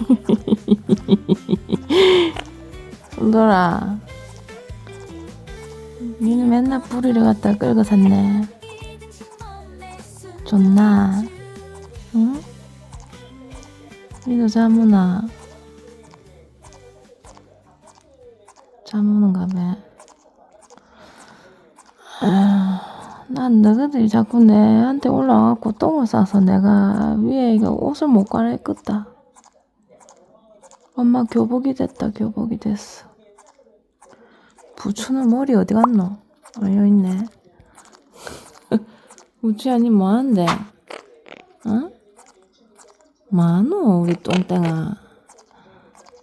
순돌아. 니는 맨날 뿌리를 갖다 끌고 샀네. 좋나? 응? 니도 잠우나 잠우는가 봐. 아, 난 너희들이 자꾸 내한테 올라와갖고 똥을 싸서 내가 위에 이거 옷을 못 갈아입겠다 엄마 교복이 됐다 교복이 됐어. 부추는 머리 어디 갔노? 어 여기 있네. 부추야 니 뭐하는데? 어? 뭐하노 우리 똥땡아.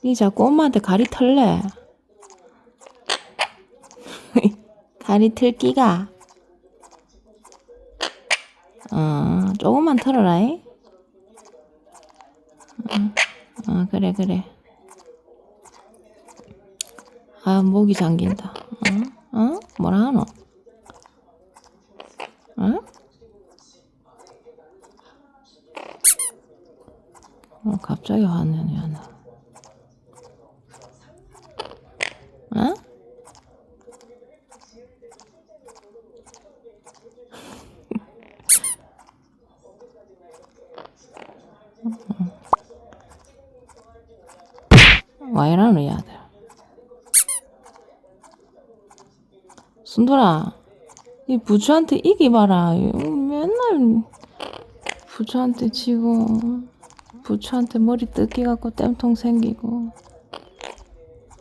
니 자꾸 엄마한테 가리 털래. 가리 틀기가. 어 조금만 털어라잉. 어, 어 그래 그래 아 목이 잠긴다 어? 어? 뭐라 하노? 어? 어 갑자기 화내네 하나 어? 와 이러노 이 아들 순돌아 이 부추한테 이기봐라. 맨날 부추한테 지고 부추한테 머리 뜯기 갖고 땜통 생기고.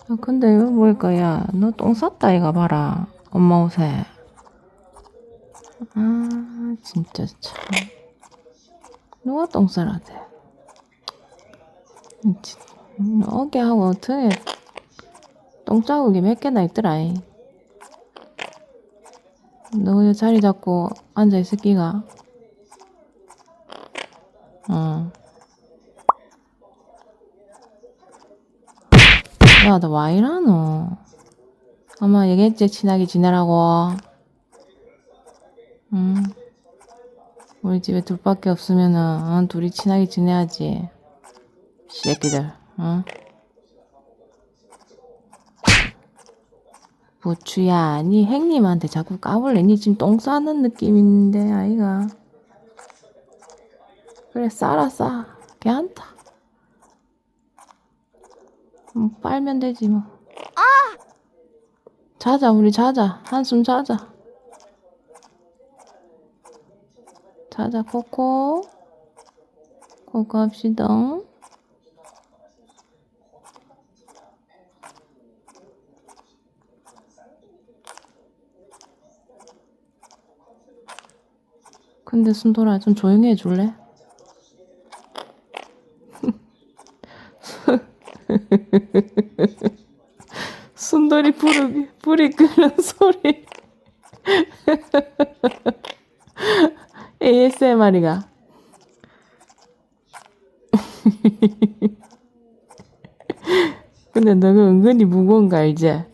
아 근데 이거 뭐일까 야 너 똥 쌌다 이거 봐라. 엄마 옷에. 아 진짜 참 누가 똥 싸라대? 진- 음, 어깨하고 등에 똥자국이 몇 개나 있더라. 이. 너왜 자리 잡고 앉아 있을 끼가? 어. 야, 너와 이러노? 엄마 얘기했지, 친하게 지내라고. 응. 우리 집에 둘밖에 없으면은, 어, 둘이 친하게 지내야지. 새끼들, 어? 부추야, 니 행님한테 자꾸 까불래. 니 지금 똥 싸는 느낌인데, 아이가. 그래, 싸라, 싸. 괜찮다. 뭐, 빨면 되지, 뭐. 자자, 우리 자자. 한숨 자자. 자자, 코코. 코코 합시다. 근데 순돌아 좀 조용히 해줄래? 순돌이 부르기 불이 끄는 소리. ASMR이가. 근데 너가 은근히 무거운가 이제?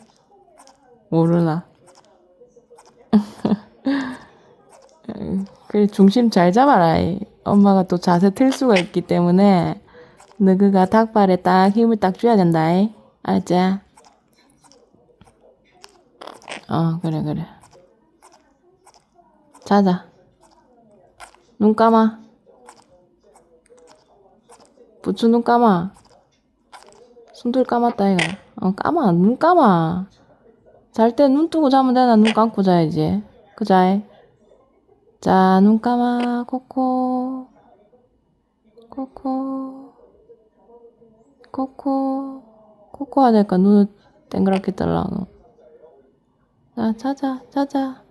모르나 그래 중심 잘 잡아라. 이. 엄마가 또 자세 틀 수가 있기 때문에 너그가 닭발에 딱 힘을 딱 줘야 된다. 이. 알지? 어 그래 그래. 자자. 눈 감아. 부추 눈 감아. 손들 감았다 이가. 어 감아 눈 감아. 잘 때 눈 뜨고 자면 되나 눈 감고 자야지. 그자이. 자, 눈 감아, 코코. 코코. 코코. 코코 하니까 눈을 땡그랗게 떠라노. 자, 자자, 자자.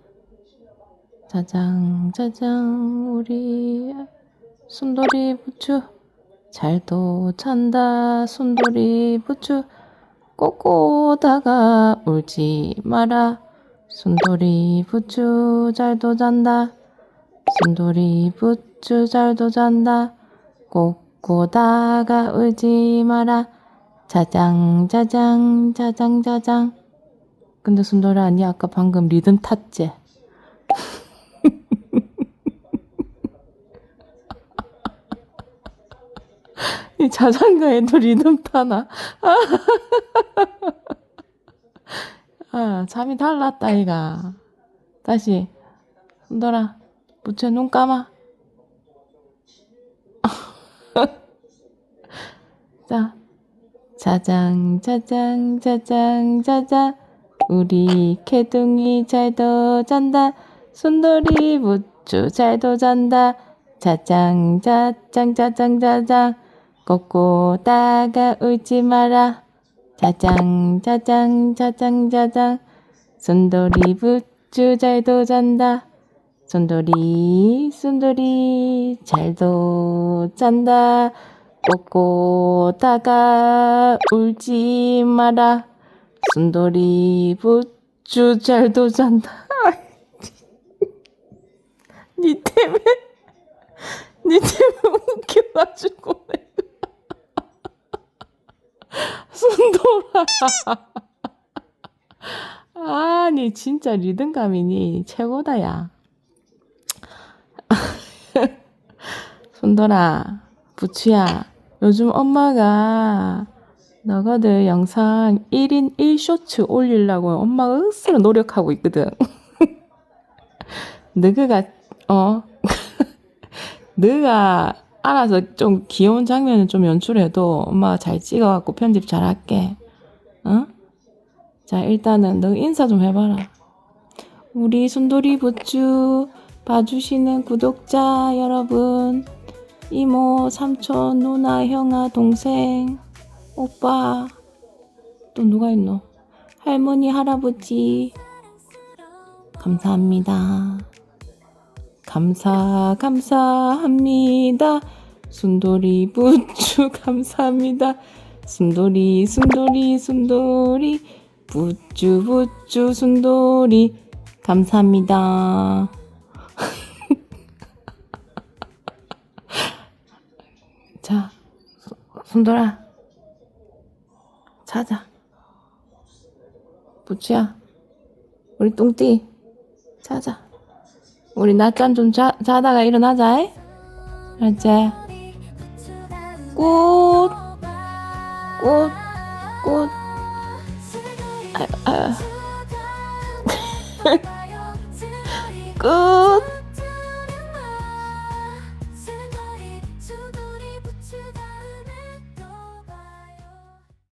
자장, 자장, 우리 순돌이 부추. 잘도 찬다, 순돌이 부추. 꼬꼬다가 울지 마라. 순돌이 부추 잘도 잔다. 순돌이 부추 잘도 잔다. 꼬꼬다가 울지 마라. 자장 자장 자장 자장. 근데 순돌이 아니 아까 방금 리듬 탔지? 이 자장가에도 리듬 타나? 아, 잠이 달랐다, 이가. 다시. 손돌아, 부채 눈 감아. 자, 자장, 자장, 자장, 자장. 우리 개둥이 잘도 잔다. 순돌이 부추 잘도 잔다. 자장, 자장, 자장, 자장. 꺾고다가 울지 마라. 자장, 자장, 자장, 자장. 순돌이 부추 잘도 잔다. 순돌이, 순돌이 잘도 잔다. 꺾고다가 울지 마라. 순돌이 부추 잘도 잔다. 니 때문에, 니 때문에 웃겨가지고. 순돌아. 아니, 진짜 리듬감이니 최고다, 야. 순돌아, 부추야, 요즘 엄마가 너거들 영상 1인 1쇼츠 올리려고 엄마가 으스로 노력하고 있거든. 너가, 어, 너가 알아서 좀 귀여운 장면은 좀 연출해도 엄마가 잘 찍어갖고 편집 잘 할게. 어? 자, 일단은 너 인사 좀 해봐라. 우리 순돌이 부추 봐주시는 구독자 여러분, 이모, 삼촌, 누나, 형아, 동생, 오빠, 또 누가 있노? 할머니, 할아버지, 감사합니다. 감사, 감사합니다. 순돌이 부추, 감사합니다. 순돌이, 순돌이, 순돌이, 부추, 부추, 순돌이, 감사합니다. 자, 수- 순돌아, 자자. 부추야, 우리 똥띠, 자자. 우리 낮잠 좀 자, 자다가 일어나자. 이? 알았지? 꽃, 꽃, 꽃. 아유, 아유. 끝.